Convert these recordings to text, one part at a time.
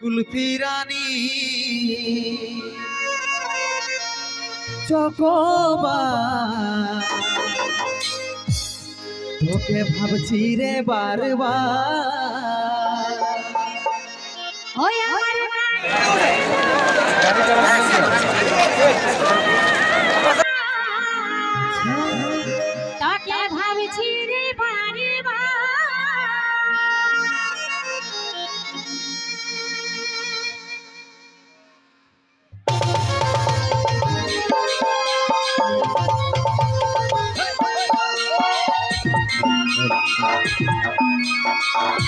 কুলফি রানী চকবা তোকে ভাবছি রে বারবার। ওই আমার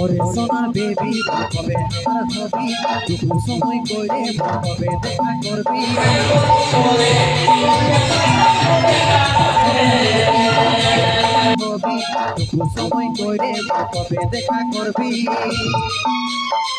ওরে সোনা বেবি কবে আমার হবি টুকু সময় করে কবে দেখা করবি। হবি সময় করে কবে দেখা করবি।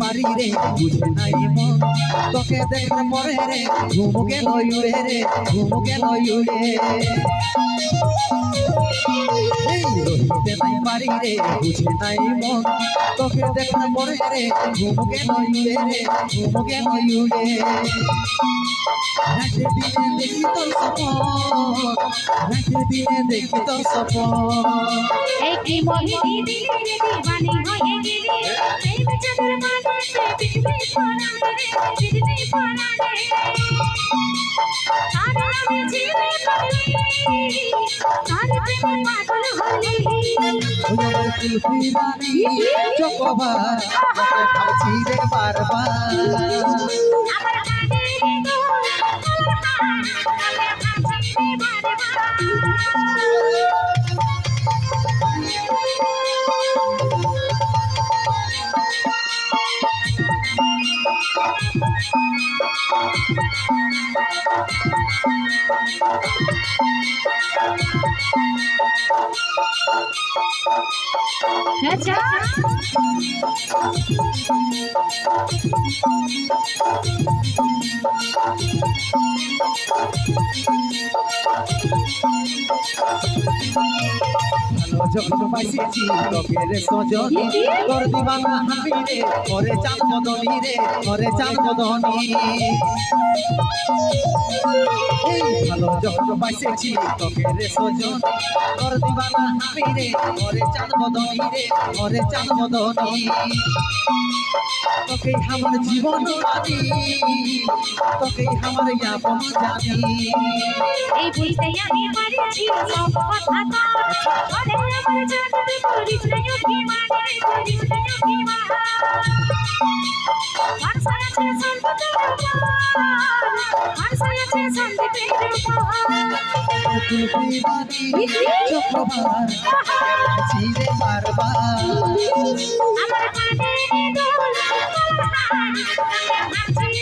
পারি রে বুঝে নাই মন তোকে দেখার পরে রে ঘুম গেল উড়ে রে ঘুম গেল উড়ে রহিতে নাই পারি রে, বুঝে নাই মন। তোকে দেখার পরে রে, ঘুম গেল উড়ে রে, ঘুম গেল উড়ে রাতে দিনে দেখি তোর সপন দেখি তোর সপন এই কি মোহিনী দিলি রে, দিবানি হয়ে গেলি? এই বেচাদের মাঝে বিজলি পড়ালে রে, বিজলি পড়ালে আর আমি জীবে পাগলি তার প্রেমে পাগল হলি আমার কুলফি রানী চকবার তোকে ভাবছি রে বারবার আমার কানে চাচা ভালো যখন পাইছি তোকে রে সজনী তোর দিবানা হাবি ওরে চাঁদ মদনী রে ওরে চাঁদ মদনী ভালো যখন পাইছি তোকে রে সজনী তোর দিবানা হাবি রে ওরে চাঁদ মদনী রে ওরে চাঁদ জীবন মানি জানি এই বুঝতে আমি পারিছি সব কথা আরে আমার জানতে করিস না অভিমান রে করিস না অভিমান আর আছে সন্দীপের উপর ভরসা আছে সন্দীপের উপর কুলফি রানী চকবার ভাবছি রে বারবার আমার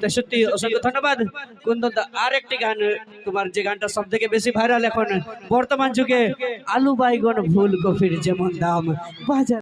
তা সত্যি অসংখ্য ধন্যবাদ। কুন্দন দা আর একটি গান, তোমার যে গানটা সব থেকে বেশি ভাইরাল এখন, বর্তমান যুগে আলু বাইগন ফুলকপির যেমন দাম, বাজার